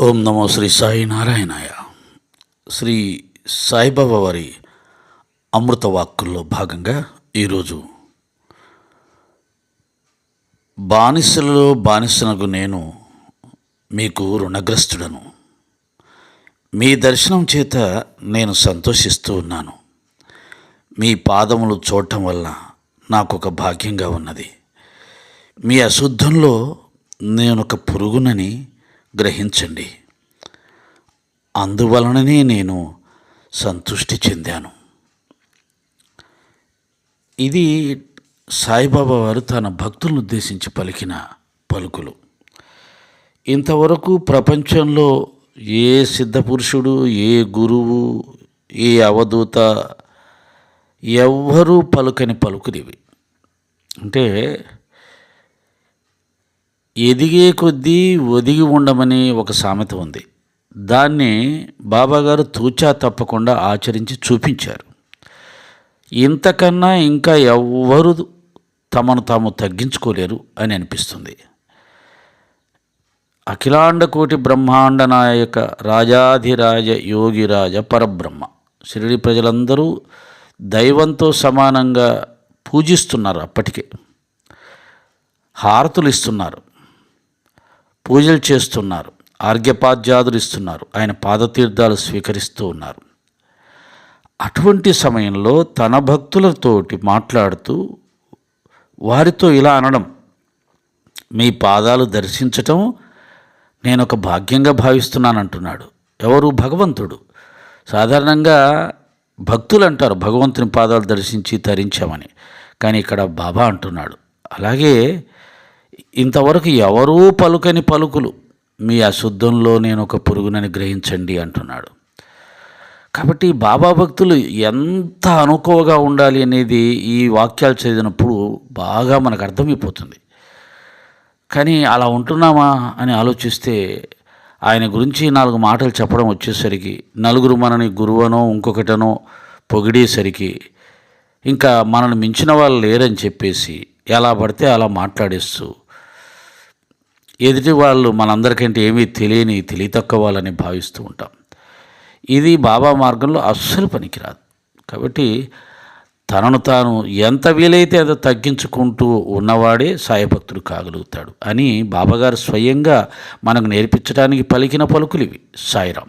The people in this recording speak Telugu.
ఓం నమో శ్రీ సాయి నారాయణాయ. శ్రీ సాయిబాబా వారి అమృత వాక్కుల్లో భాగంగా ఈరోజు బానిసలలో బానిసనకు నేను మీకు రుణగ్రస్తుడను. మీ దర్శనం చేత నేను సంతోషిస్తూ ఉన్నాను. మీ పాదములు చూడటం వల్ల నాకు ఒక భాగ్యంగా ఉన్నది. మీ అశుద్ధంలో నేను ఒక పురుగునని గ్రహించండి. అందువలననే నేను సంతృష్టి చెందాను. ఇది సాయిబాబా వారు తన భక్తులను ఉద్దేశించి పలికిన పలుకులు. ఇంతవరకు ప్రపంచంలో ఏ సిద్ధపురుషుడు ఏ గురువు ఏ అవధూత ఎవ్వరూ పలుకని పలుకునివి అంటే ఎదిగే కొద్దీ ఒదిగి ఉండమని ఒక సామెత ఉంది. దాన్ని బాబాగారు తూచా తప్పకుండా ఆచరించి చూపించారు. ఇంతకన్నా ఇంకా ఎవ్వరు తమను తాము తగ్గించుకోలేరు అని అనిపిస్తుంది. అఖిలాండ కోటి బ్రహ్మాండ నాయక రాజాధిరాజ యోగిరాజ పరబ్రహ్మ. షిరిడి ప్రజలందరూ దైవంతో సమానంగా పూజిస్తున్నారు అప్పటికే. హారతులు ఇస్తున్నారు. పూజలు చేస్తున్నారు ఆర్ఘ్యపాద్యాదులు ఇస్తున్నారు ఆయన పాదతీర్థాలు స్వీకరిస్తూ ఉన్నారు. అటువంటి సమయంలో తన భక్తులతోటి మాట్లాడుతూ వారితో ఇలా అనడం మీ పాదాలు దర్శించటం నేను ఒక భాగ్యంగా భావిస్తున్నాను అంటున్నాడు ఎవరు? భగవంతుడు. సాధారణంగా భక్తులు అంటారు భగవంతుని పాదాలు దర్శించి తరించామని. కానీ ఇక్కడ బాబా అంటున్నాడు. అలాగే ఇంతవరకు ఎవరూ పలుకని పలుకులు. మీ అశుద్ధంలో నేను ఒక పురుగునని గ్రహించండి అంటున్నాడు. కాబట్టి బాబా భక్తులు ఎంత అనుకోవగా ఉండాలి అనేది ఈ వాక్యాలు చదివినప్పుడు బాగా మనకు అర్థమైపోతుంది. కానీ అలా ఉంటున్నామా అని ఆలోచిస్తే ఆయన గురించి నాలుగు మాటలు చెప్పడం వచ్చేసరికి నలుగురు మనని గురువనో ఇంకొకటనో పొగిడేసరికి ఇంకా మనల్ని మించిన వాళ్ళు లేరని చెప్పేసి ఎలా పడితే అలా మాట్లాడేస్తూ ఎదుటి వాళ్ళు మనందరికంటే ఏమీ తెలియని తెలియ తక్కువ వాళ్ళని భావిస్తూ ఉంటాం. ఇది బాబా మార్గంలో అస్సలు పనికిరాదు. కాబట్టి తనను తాను ఎంత వీలైతే అది తగ్గించుకుంటూ ఉన్నవాడే సాయభక్తుడు కాగలుగుతాడు అని బాబాగారు స్వయంగా మనకు నేర్పించడానికి పలికిన పలుకులు ఇవి. సాయిరాం